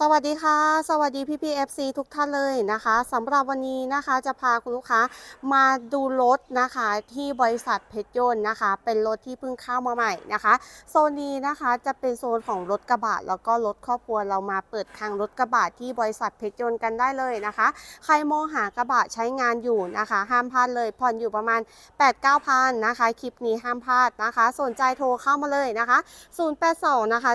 สวัสดีค่ะ สวัสดีพี่พีเอฟซีทุกท่านเลยนะคะสำหรับวันนี้นะคะจะพาคุณลูกค้ามาดูรถนะคะที่บริษัทเพชรยนต์นะคะ เป็นรถที่เพิ่งเข้ามาใหม่นะคะ โซนนี้นะคะจะเป็นโซนของรถกระบะแล้วก็รถครอบครัวเรามาเปิดคลังรถกระบะที่บริษัทเพชรยนต์กันได้เลยนะคะ ใครมองหากระบะใช้งานอยู่นะคะ ห้ามพลาดเลยผ่อนอยู่ประมาณ 8-9พันนะคะคลิปนี้ห้ามพลาดนะคะ สนใจโทรเข้ามาเลยนะคะ 082 นะคะ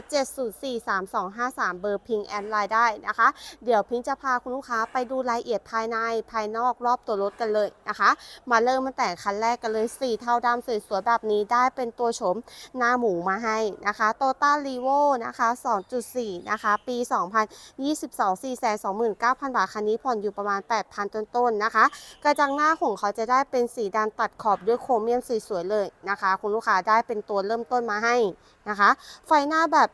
704 3253 เบอร์พิงแอนไลน์ได้นะคะ เดี๋ยวพิงจะพาคุณลูกค้าไปดูรายละเอียดภายในภายนอกรอบตัวรถกันเลยนะคะ มาเริ่มตั้งแต่คันแรกกันเลย4เท่าดำสวยๆแบบนี้ได้เป็นตัวชมหน้าหมูมาให้นะคะโตต้ารีโวนะคะ 2.4 นะคะ ปี 2022 429,000 บาท คันนี้ผ่อนอยู่ประมาณ 8,000 ต้นๆนะคะ กระจังหน้าของเขาจะได้เป็นสีดำตัดขอบด้วยโครเมียมสวยๆเลยนะคะ คุณลูกค้าได้เป็นตัวเริ่มต้นมาให้นะคะ ไฟหน้าแบบ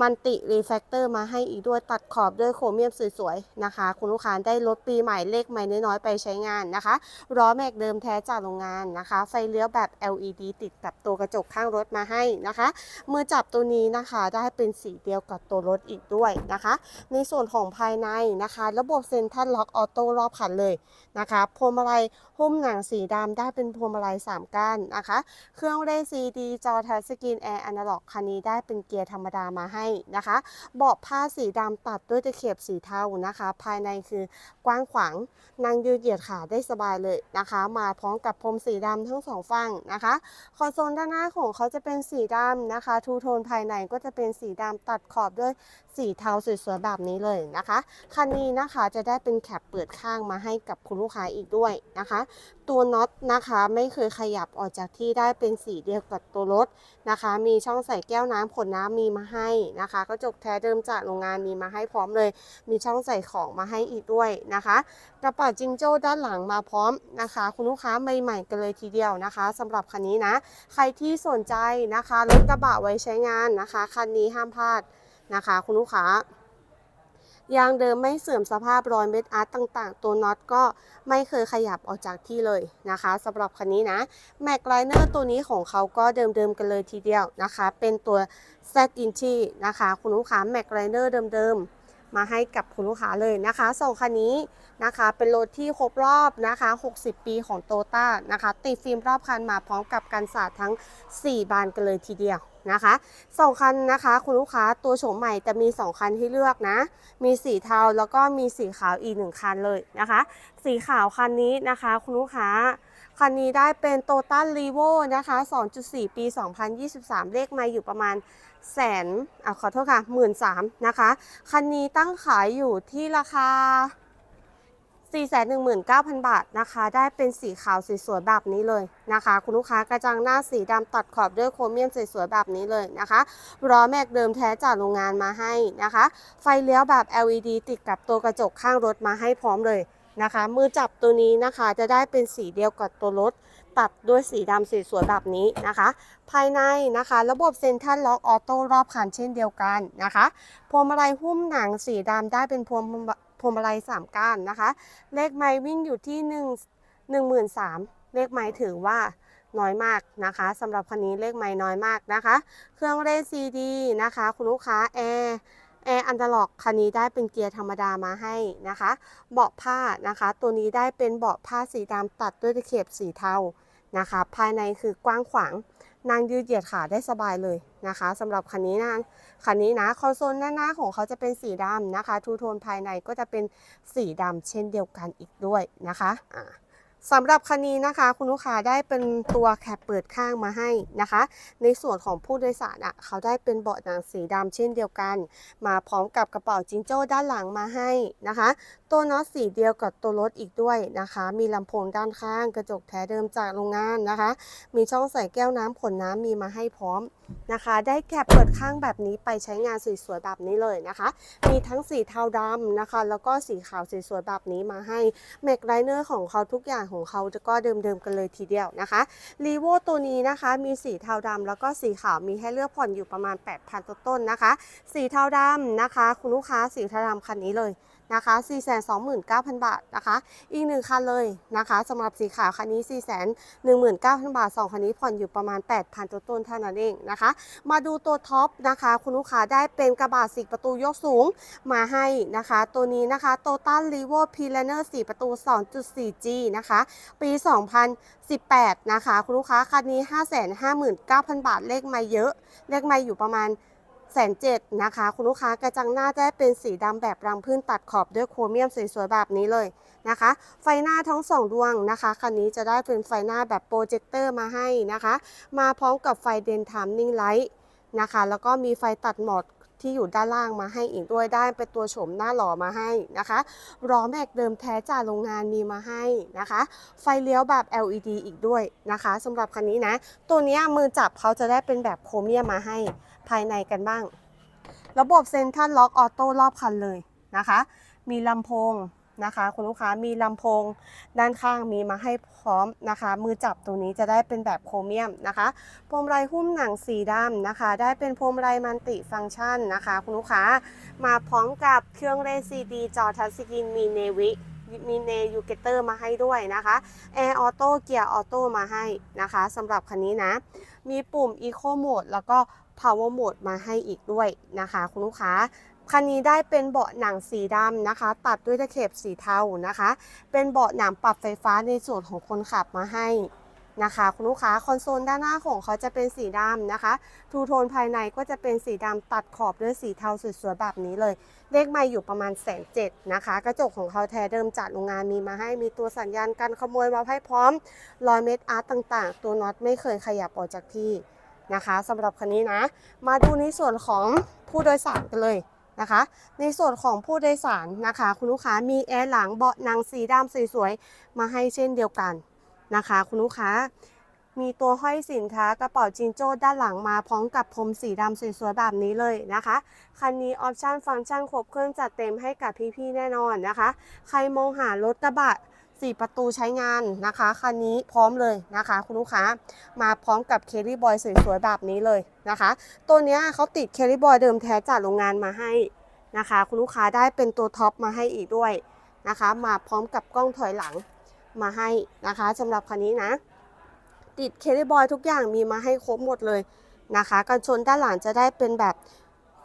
มันติรีแฟกเตอร์มาให้อีกด้วยตัดขอบด้วยโครเมียมสวยๆนะคะ คุณลูกค้าได้รถปีใหม่เลขใหม่น้อยๆไปใช้งานนะคะล้อแม็กเดิมแท้จากโรงงานนะคะ ไฟเลี้ยวแบบ LED ติดกับตัวกระจกข้างรถมาให้นะคะมือจับตัวนี้นะคะได้เป็นสีเดียวกับตัวรถอีกด้วยนะคะ ในส่วนของภายในนะคะ ระบบเซ็นทรัลล็อกออโต้รอบคันเลยนะคะพวงมาลัยหุ้มหนังสีดำได้เป็นพวงมาลัย 3 ก้านนะคะ เครื่องเล่นซีดีจอทัชสกรีนแอร์อนาล็อกคันนี้ได้เป็นเกียร์ธรรมดามาให้นะคะ เบาะผ้าสีดำตัดด้วยตะเข็บสีเทานะคะ ภายในคือกว้างขวางนั่งยืดเหยียดขาได้สบายเลยนะคะ มาพร้อมกับพรมสีดำทั้งสองฝั่งนะคะ คอนโซลด้านหน้าของเขาจะเป็นสีดำนะคะ ทูโทนภายในก็จะเป็นสีดำตัดขอบด้วยสีเทาสวยๆแบบนี้เลยนะคะ คันนี้นะคะจะได้เป็นแคปเปิดข้างมาให้กับคุณลูกค้าอีกด้วยนะคะตัวน็อตนะคะ ไม่เคยขยับออกจากที่ได้เป็นสีเดียวกับตัวรถนะคะ มีช่องใส่แก้วน้ำขวดน้ำมีมาให้นะคะกระจกแท้เดิมจากโรงงานมีมาให้พร้อมเลย มีช่องใส่ของมาให้อีกด้วยนะคะ กระเป๋าจิงโจ้ด้านหลังมาพร้อมนะคะ คุณลูกค้าใหม่ๆกันเลยทีเดียวนะคะสำหรับคันนี้นะ ใครที่สนใจนะคะรถกระบะไว้ใช้งานนะคะ คันนี้ห้ามพลาดนะคะ คุณลูกค้า ยางเดิมไม่เสื่อมสภาพรอยเม็ดอาร์ตต่างๆ ตัวน็อตก็ไม่เคยขยับออกจากที่เลยนะคะสำหรับคันนี้นะแม็กไลเนอร์ตัวนี้ของเขาก็เดิมๆกันเลยทีเดียวนะคะ เป็นตัว Z ซตอินะคะ คุณลูกค้าแม็กไลเนอร์เดิมๆ มาให้กับคุณลูกค้าเลยนะคะสองคันนี้นะคะเป็นรถที่ครบรอบนะคะ 60 ปีของโตต้านะคะติดฟิล์มรอบคันมาพร้อมกับกันสาดทั้ง 4 บานกันเลยทีเดียวนะคะสองคันนะคะคุณลูกค้าตัวโฉมใหม่จะมี 2 คันให้เลือกนะ มีสีเทาแล้วก็มีสีขาวอีกหนึ่งคันเลยนะคะ สีขาวคันนี้นะคะคุณลูกค้า คันนี้ได้เป็นโตต้ารีโวนะคะ 2.4 ปี 2023 เลขม่อยู่ประมาณแสนอะขอโทษค่ะ1 3ื่นนะคะ คันนี้ตั้งขายอยู่ที่ราคา 419,000 บาทนะคะ ได้เป็นสีขาวสวยๆแบบนี้เลยนะคะ คุณลูกค้ากระจังหน้าสีดำตัดขอบด้วยโครเมียมสวยๆแบบนี้เลยนะคะล้อแม็กเดิมแท้จากโรงงานมาให้นะคะ ไฟเลี้ยวแบบ LED ติดกับตัวกระจกข้างรถมาให้พร้อมเลย นะคะ มือจับตัวนี้นะคะจะได้เป็นสีเดียวกับตัวรถ ตัดด้วยสีดำสีสวยแบบนี้นะคะ ภายในนะคะ ระบบเซ็นทรัลล็อกออโต้รอบคันเช่นเดียวกันนะคะพวงมาลัยหุ้มหนังสีดำได้เป็นพวงพวงมาลัยสามก้านนะคะ เลขไม้วิ่งอยู่ที่1 1 3 0 0 0เลขไม้ถือว่าน้อยมากนะคะสำหรับคันนี้เลขไม้น้อยมากนะคะ เครื่องเล่นซีดีนะคะ คุณลูกค้าแอร์ แอร์อันดอร์ล็อกคันนี้ได้เป็นเกียร์ธรรมดามาให้นะคะ เบาะผ้านะคะ ตัวนี้ได้เป็นเบาะผ้าสีดำตัดด้วยตะเข็บสีเทานะคะ ภายในคือกว้างขวางนางยืดเหยียดขาได้สบายเลยนะคะสำหรับคันนี้นะคันนี้นะคอนโซลหน้าของเขาจะเป็นสีดำนะคะ ทูโทนภายในก็จะเป็นสีดำเช่นเดียวกันอีกด้วยนะคะอ่า สำหรับคันนี้นะคะ คุณลูกค้าได้เป็นตัวแคปเปิดข้างมาให้นะคะ ในส่วนของผู้โดยสารอะเขาได้เป็นเบาะหนังสีดำเช่นเดียวกัน มาพร้อมกับกระเป๋าจิงโจ้ด้านหลังมาให้นะคะ ตัวน็อตสีเดียวกับตัวรถอีกด้วยนะคะ มีลำโพงด้านข้างกระจกแท้เดิมจากโรงงานนะคะ มีช่องใส่แก้วน้ำขวดน้ำมีมาให้พร้อมนะคะ ได้แคปเปิดข้างแบบนี้ไปใช้งานสวยๆแบบนี้เลยนะคะ มีทั้งสีเทาดำนะคะ แล้วก็สีขาวสวยๆแบบนี้มาให้แม็กไลเนอร์ของเขาทุกอย่างของเขาก็เดิมๆกันเลยทีเดียวนะคะรีโวตัวนี้นะคะมีสีเทาดำแล้วก็สีขาวมีให้เลือกผ่อนอยู่ประมาณ 8,000ต้นๆนะคะ สีเทาดำนะคะ คุณลูกค้าสีเทาดำคันนี้เลย นะคะ429,000 บาทนะคะ อีกหนึ่งคันเลยนะคะสำหรับสีขาวคันนี้ 419,000 บาท 2 คันนี้ผ่อนอยู่ประมาณ 8,000ตัวต้นเท่านั้นเองนะคะ มาดูตัวท็อปนะคะ คุณลูกค้าได้เป็นกระบะสีประตูยกสูงมาให้นะคะ ตัวนี้นะคะ t o t a l r e v o p l a n e r 4ประตู 2.4G นะคะ ปี 2018 นะคะ คุณลูกค้าคันนี้ 559,000 บาทเลขไม่เยอะ เลขไม่อยู่ประมาณ แสนเจ็ดนะคะ คุณลูกค้ากระจังหน้าได้เป็นสีดำแบบรังพื้นตัดขอบด้วยโครเมียมสวยๆแบบนี้เลยนะคะ ไฟหน้าทั้งสองดวงนะคะคันนี้จะได้เป็นไฟหน้าแบบโปรเจคเตอร์มาให้นะคะ มาพร้อมกับไฟเดนทามนิ่งไลท์นะคะ แล้วก็มีไฟตัดหมอดที่อยู่ด้านล่างมาให้อีกด้วยได้เป็นตัวโฉมหน้าหล่อมาให้นะคะล้อแม็กเดิมแท้จากโรงงานมีมาให้นะคะ ไฟเลี้ยวแบบ LED อีกด้วยนะคะสำหรับคันนี้นะ ตัวนี้มือจับเขาจะได้เป็นแบบโครเมียมมาให้ ภายในกันบ้าง ระบบเซ็นทรัลล็อกออโต้รอบคันเลยนะคะ มีลำโพงนะคะ คุณลูกค้ามีลำโพงด้านข้างมีมาให้พร้อมนะคะ มือจับตรงนี้จะได้เป็นแบบโครเมียมนะคะพวงมลัยหุ้มหนังสีดำนะคะ ได้เป็นพวงมลัยมันติฟังก์ชันนะคะ คุณลูกค้ามาพร้อมกับเครื่องเล่นซีดีจอทัชสกรีนมีเนวิมีเนยูเกเตอร์มาให้ด้วยนะคะแอร์ออโต้เกียร์ออโต้มาให้นะคะสำหรับคันนี้นะ มีปุ่ม Eco Mode แล้วก็ Power Mode มาให้อีกด้วยนะคะ คุณลูกค้าคันนี้ได้เป็นเบาะหนังสีดำนะคะ ตัดด้วยตะเข็บสีเทานะคะ เป็นเบาะหนังปรับไฟฟ้าในส่วนของคนขับมาให้นะคะ คุณลูกค้าคอนโซลด้านหน้าของเขาจะเป็นสีดำนะคะทูโทนภายในก็จะเป็นสีดำตัดขอบด้วยสีเทาสวยๆแบบนี้เลยเลขไม่อยู่ประมาณแสนเจ็ดนะคะ กระจกของเขาแท้เดิมจากโรงงานมีมาให้มีตัวสัญญาณการขโมยมาให้พร้อมรอยเม็ดอาร์ตต่าง ๆ ตัวน็อตไม่เคยขยับออกจากที่ นะคะสำหรับคันนี้นะ มาดูในส่วนของผู้โดยสารกันเลยนะคะ ในส่วนของผู้โดยสารนะคะ คุณลูกค้ามีแอร์หลังเบาะหนังสีดำสวยๆมาให้เช่นเดียวกันนะคะ คุณลูกค้ามีตัวห้อยสินค้ากระเป๋าจินโจ้ด้านหลังมาพร้อมกับพรมสีดำสวยๆแบบนี้เลยนะคะ คันนี้ออปชั่นฟังก์ชันครบเครื่องจัดเต็มให้กับพี่ๆแน่นอนนะคะ ใครมองหารถกระบะ 4 ประตูใช้งานนะคะคันนี้พร้อมเลยนะคะ คุณลูกค้ามาพร้อมกับเคลลี่บอยสวยๆแบบนี้เลยนะคะ ตัวเนี้ยเขาติดเคลลี่บอยเดิมแท้จากโรงงานมาให้นะคะ คุณลูกค้าได้เป็นตัวท็อปมาให้อีกด้วยนะคะ มาพร้อมกับกล้องถอยหลังมาให้นะคะสำหรับคันนี้นะ ติดเคลลี่บอยทุกอย่างมีมาให้ครบหมดเลยนะคะกันชนด้านหลังจะได้เป็นแบบ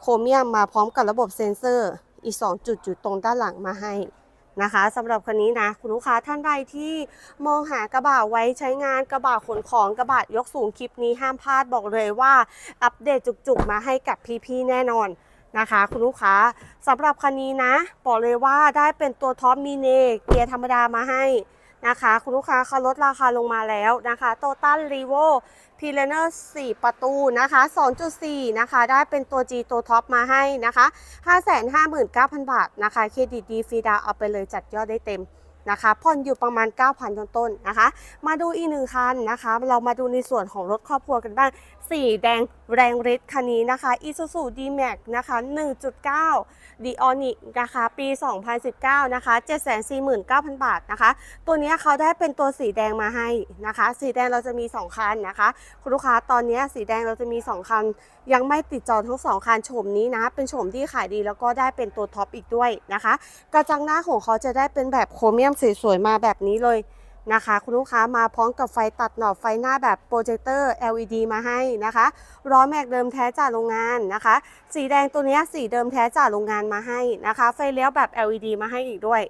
โครเมียมมาพร้อมกับระบบเซ็นเซอร์อีก 2 จุดอยู่ตรงด้านหลังมาให้ นะคะสำหรับคันนี้นะคุณลูกค้าท่านใดที่มองหากระบะไว้ใช้งานกระบะขนของกระบะยกสูงคลิปนี้ห้ามพลาดบอกเลยว่า อัปเดตจุกๆมาให้กับพี่ๆแน่นอนนะคะ คุณลูกค้าสำหรับคันนี้นะ บอกเลยว่าได้เป็นตัวท็อปมีเนเกียร์ธรรมดามาให้ นะคะ คุณลูกค้าเขาลดราคาลงมาแล้วนะคะโตตันรีโวพีเลเนอร์4ประตูนะคะ 2.4 นะคะ ได้เป็นตัว G ตัวท็อปมาให้นะคะ 559,000 บาทนะคะ เครดิตดีฟรีดาวเอาไปเลยจัดยอดได้เต็มนะคะผ่อนอยู่ประมาณ 9,000ต้นๆนะคะ มาดูอีกหนึ่งคันนะคะ เรามาดูในส่วนของรถครอบครัวกันบ้าง สีแดงแรงฤทธิ์คันนี้นะคะ Isuzu D-Max นะคะ 1.9 d i o n i c นะคะ ปี 2019 นะคะ 749,000 บาทนะคะ ตัวนี้เขาได้เป็นตัวสีแดงมาให้นะคะ สีแดงเราจะมี 2 คันนะคะ คุณลูกค้าตอนนี้สีแดงเราจะมี 2 คัน ยังไม่ติดจอทั้ง 2 คันโฉมนี้นะ เป็นโฉมที่ขายดีแล้วก็ได้เป็นตัวท็อปอีกด้วยนะคะ กระจังหน้าของเขาจะได้เป็นแบบโครเมียมสวยๆมาแบบนี้เลย นะคะ คุณลูกค้ามาพร้อมกับไฟตัดหนอบไฟหน้าแบบโปรเจคเตอร์ LED มาให้นะคะล้อแม็กเดิมแท้จากโรงงานนะคะ สีแดงตัวนี้สีเดิมแท้จากโรงงานมาให้นะคะ ไฟเลี้ยวแบบ LED มาให้อีกด้วย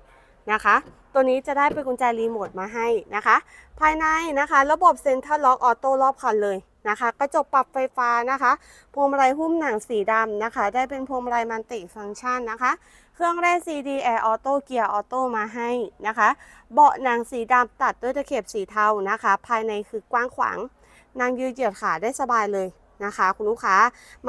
นะคะ ตัวนี้จะได้เป็นกุญแจรีโมทมาให้นะคะ ภายในนะคะ ระบบเซ็นทรัลล็อกออโต้รอบคันเลยนะคะ กระจกปรับไฟฟ้านะคะ พวงมาลัยหุ้มหนังสีดำนะคะ ได้เป็นพวงมาลัยมันติฟังก์ชันนะคะ เครื่องเล่น CD Air Auto เกียร์ออโต้มาให้นะคะ เบาะหนังสีดำตัดด้วยตะเข็บสีเทานะคะ ภายในคือกว้างขวางนางยืดเหยียดขาได้สบายเลยนะคะ คุณลูกค้า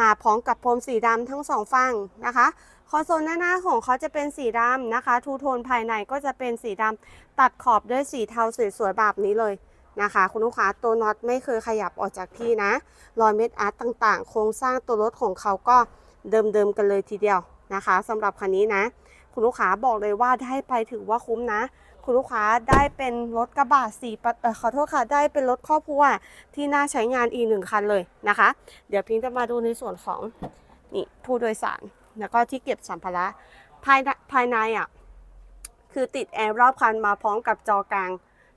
มาพร้อมกับพรมสีดำทั้งสองฝั่งนะคะคอนโซลหน้าหน้าของเขาจะเป็นสีดำนะคะ ทูโทนภายในก็จะเป็นสีดำตัดขอบด้วยสีเทาสวยๆแบบนี้เลยนะคะ คุณลูกค้าตัวน็อตไม่เคยขยับออกจากที่นะรอยเม็ดอาร์ตต่างๆ โครงสร้างตัวรถของเขาก็เดิมๆกันเลยทีเดียว นะคะสำหรับคันนี้นะ คุณลูกค้าบอกเลยว่าได้ไปถือว่าคุ้มนะ คุณลูกค้าได้เป็นรถกระบะสี่ประขอโทษค่ะได้เป็นรถครอบครัวที่น่าใช้งานอีกหนึ่งคันเลยนะคะ เดี๋ยวพิงจะมาดูในส่วนของนี่ผู้โดยสารแล้วก็ที่เก็บสัมภาระภายในภายในอะคือติดแอร์รอบคันมาพร้อมกับจอกลาง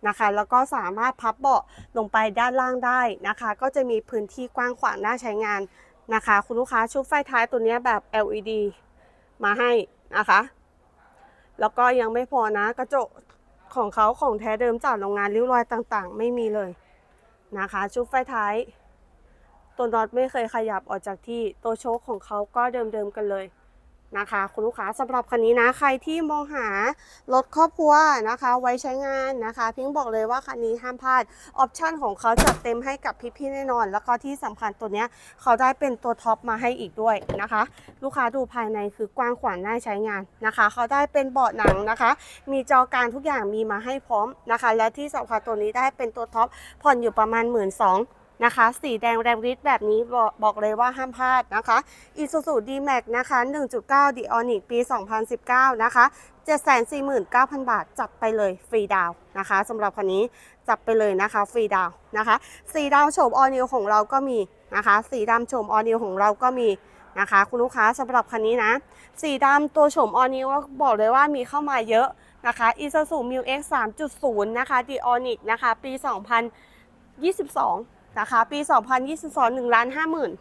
นะคะ แล้วก็สามารถพับเบาะลงไปด้านล่างได้นะคะ ก็จะมีพื้นที่กว้างขวางน่าใช้งานนะคะ คุณลูกค้าชุดไฟท้ายตัวนี้แบบ LED มาให้นะคะ แล้วก็ยังไม่พอนะกระจกของเขาของแท้เดิมจากโรงงานริ้วรอยต่างๆ ไม่มีเลยนะคะ ชุดไฟท้ายตัวน็อตไม่เคยขยับออกจากที่ตัวโชคของเขาก็เดิมๆกันเลย นะคะ คุณลูกค้าสำหรับคันนี้นะใครที่มองหารถครอบครัวนะคะ ไว้ใช้งานนะคะ พิงบอกเลยว่าคันนี้ห้ามพลาดออปชั่นของเขาจัดเต็มให้กับพี่ๆแน่นอน แล้วก็ที่สำคัญตัวเนี้ยเขาได้เป็นตัวท็อปมาให้อีกด้วยนะคะ ลูกค้าดูภายในคือกว้างขวางน่าใช้งานนะคะ เขาได้เป็นเบาะหนังนะคะ มีจอกางทุกอย่างมีมาให้พร้อมนะคะ และที่สำคัญตัวนี้ได้เป็นตัวท็อปผ่อนอยู่ประมาณ 1 2ื่น นะคะ สีแดงแรงฤทธิ์แบบนี้บอกเลยว่าห้ามพลาดนะคะ Isuzu D-Max นะคะ 1.9 d i o n i c ปี 2019 นะคะ 749,000 บาท จัดไปเลยฟรีดาวนะคะสำหรับคันนี้จับไปเลยนะคะฟรีดาวนะคะ สีดำโฉมออนิวของเราก็มีนะคะ สีดำโฉมออนิวของเราก็มีนะคะ คุณลูกค้าสำหรับคันนี้นะ สีดำตัวโฉมออนิวบอกเลยว่ามีเข้ามาเยอะนะคะ Isuzu m u X 3.0 นะคะ d i o n i c นะคะ ปี 2022 นะคะ ปี 2022 1ล้าน5หมื่น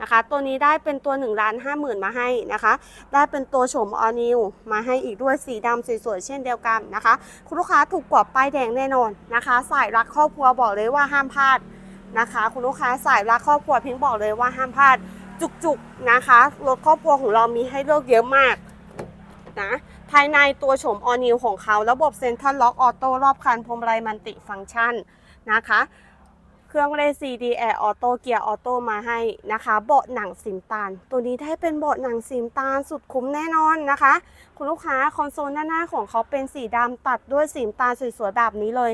นะคะ ตัวนี้ได้เป็นตัว1ล้าน5หมื่นมาให้นะคะ ได้เป็นตัวโฉมออนิวมาให้อีกด้วยสีดำสวยๆ เช่นเดียวกันนะคะ คุณลูกค้าถูกกว่าป้ายแดงแน่นอนนะคะ สายรักครอบครัวบอกเลยว่าห้ามพลาดนะคะ คุณลูกค้าสายรักครอบครัวพิงบอกเลยว่าห้ามพลาดจุกๆนะคะรถครอบครัวของเรามีให้เลือกเยอะมากนะภายในตัวโฉมออนิวของเขา ระบบเซ็นทรัลล็อกออโต้รอบคันพรมไรมันติฟังก์ชันนะคะ ครื่องเล่น CD Air Auto เกียร์ออโต้มาให้นะคะ เบาะหนังสีมตาล ตัวนี้ได้เป็นเบาะหนังสีมตาลสุดคุ้มแน่นอนนะคะ คุณลูกค้าคอนโซลด้านหน้าของเขาเป็นสีดำตัดด้วยสีมตาลสวยๆแบบนี้เลย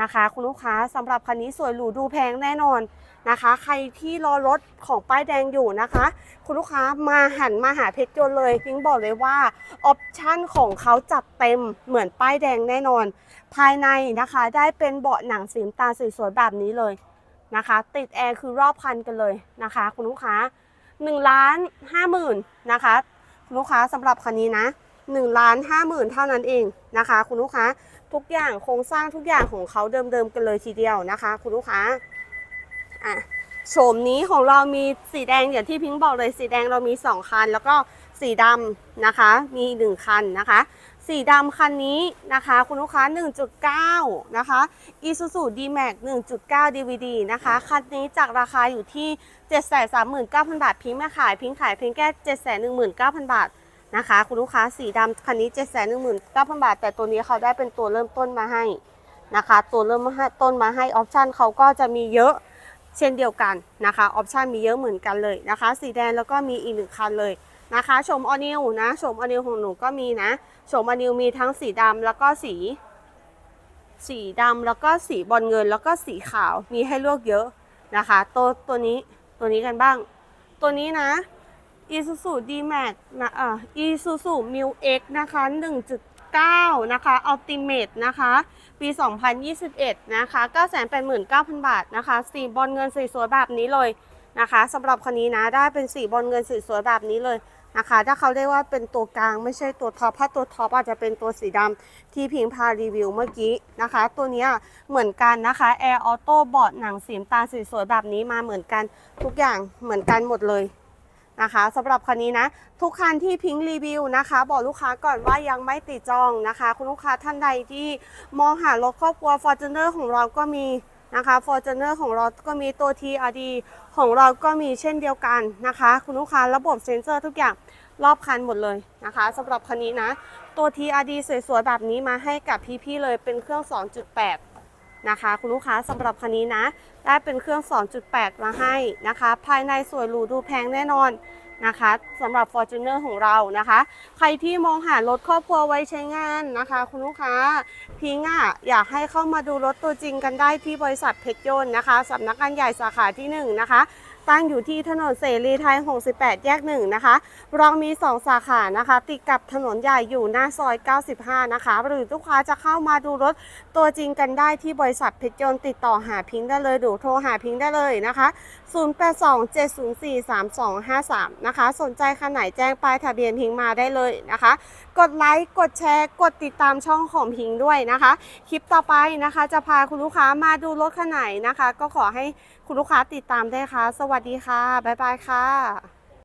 นะคะ คุณลูกค้าสำหรับคันนี้สวยหรูดูแพงแน่นอนนะคะ ใครที่รอรถของป้ายแดงอยู่นะคะ คุณลูกค้ามาหันมาหาเพชรยนต์เลยพิงบอกเลยว่าออปชั่นของเขาจัดเต็มเหมือนป้ายแดงแน่นอน ภายในนะคะได้เป็นเบาะหนังสีมตาลสวยๆแบบนี้เลย นะคะ ติดแอร์คือรอบคันกันเลยนะคะ คุณลูกค้า1ล้าน5หมื่นนะคะ คุณลูกค้าสำหรับคันนี้นะ1ล้าน5หมื่นเท่านั้นเองนะคะ คุณลูกค้าทุกอย่างโครงสร้างทุกอย่างของเขาเดิมๆกันเลยทีเดียวนะคะ คุณลูกค้าอะโฉมนี้ของเรามีสีแดงอย่างที่พิงค์บอกเลยสีแดงเรามี 2 คัน แล้วก็สีดำนะคะ มี 1 คันนะคะ สีดำคันนี้นะคะ คุณลูกค้า 1.9 นะคะ Isuzu D-Max 1.9 DVD นะคะ คันนี้จากราคาอยู่ที่ 739,000 บาท พิงค์มาขาย พิงค์ขายเพียงแค่ 719,000 บาทนะคะ คุณลูกค้าสีดำคันนี้ 719,000 บาท แต่ตัวนี้เขาได้เป็นตัวเริ่มต้นมาให้นะคะ ตัวเริ่มต้นมาให้ออปชันเขาก็จะมีเยอะเช่นเดียวกันนะคะออปชันมีเยอะเหมือนกันเลยนะคะ สีแดงแล้วก็มีอีกหนึ่งคันเลย นะคะชมออนิวนะชมออนิวของหนูก็มีนะโฉมอนิวมีทั้งสีดำแล้วก็สี สีดำแล้วก็สีบอลเงินแล้วก็สีขาวมีให้เลือกเยอะนะคะตัวตัวนี้ตัวนี้กันบ้าง ตัวนี้นะ Isuzu D-Max นะอ่า Isuzu Mu X นะคะ 1.9 นะคะ Ultimate นะคะ ปี 2021 นะคะ 989,000 บาทนะคะ สีบอลเงินสวยๆแบบนี้เลยนะคะสำหรับคันนี้นะ ได้เป็นสีบอลเงินสวยๆแบบนี้เลย นะคะ ถ้าเขาเรียกว่าเป็นตัวกลางไม่ใช่ตัวท็อปถ้าตัวท็อปอาจจะเป็นตัวสีดำที่พิงพารีวิวเมื่อกี้นะคะ ตัวนี้เหมือนกันนะคะแอร์ออโต้บอดหนังสีมตาลสวยๆแบบนี้มาเหมือนกันทุกอย่างเหมือนกันหมดเลยนะคะสำหรับคันนี้นะทุกคันที่พิงรีวิวนะคะ บอกลูกค้าก่อนว่ายังไม่ติดจองนะคะ คุณลูกค้าท่านใดที่มองหารถครอบครัว Fortuner ของเราก็มี นะคะ Fortuner ของเราก็มีตัว TRD ของเราก็มีเช่นเดียวกันนะคะ คุณลูกค้าระบบเซ็นเซอร์ทุกอย่างรอบคันหมดเลยนะคะสำหรับคันนี้นะ ตัว TRD สวยๆ แบบนี้มาให้กับพี่ๆเลยเป็นเครื่อง 2.8 นะคะ คุณลูกค้าสำหรับคันนี้นะ ได้เป็นเครื่อง 2.8 มาให้นะคะ ภายในสวยหรูดูแพงแน่นอน นะคะสำหรับ Fortuner ของเรานะคะ ใครที่มองหารถครอบครัวไว้ใช้งานนะคะ คุณลูกค้าพิงอะอยากให้เข้ามาดูรถตัวจริงกันได้ที่บริษัทเพชรยนต์นะคะสำนักงานใหญ่สาขาที่ 1 นะคะ ตั้งอยู่ที่ถนนเสรีไทย 68 แยกหนึ่งนะคะ เรามี 2 สาขานะคะ ติดกับถนนใหญ่อยู่หน้าซอย 95 นะคะ หรือลูกค้าจะเข้ามาดูรถตัวจริงกันได้ที่บริษัทเพชรยนต์ติดต่อหาพิงค์ได้เลยหรือโทรหาพิงค์ได้เลยนะคะ 0827043253 นะคะ สนใจคันไหนแจ้งป้ายทะเบียนพิงค์มาได้เลยนะคะ กดไลค์กดแชร์ กดติดตามช่องของพิงค์ด้วยนะคะ คลิปต่อไปนะคะ จะพาคุณลูกค้ามาดูรถคันไหนนะคะ ก็ขอให้ คุณลูกค้าติดตามได้ค่ะ สวัสดีค่ะ บ๊ายบายค่ะ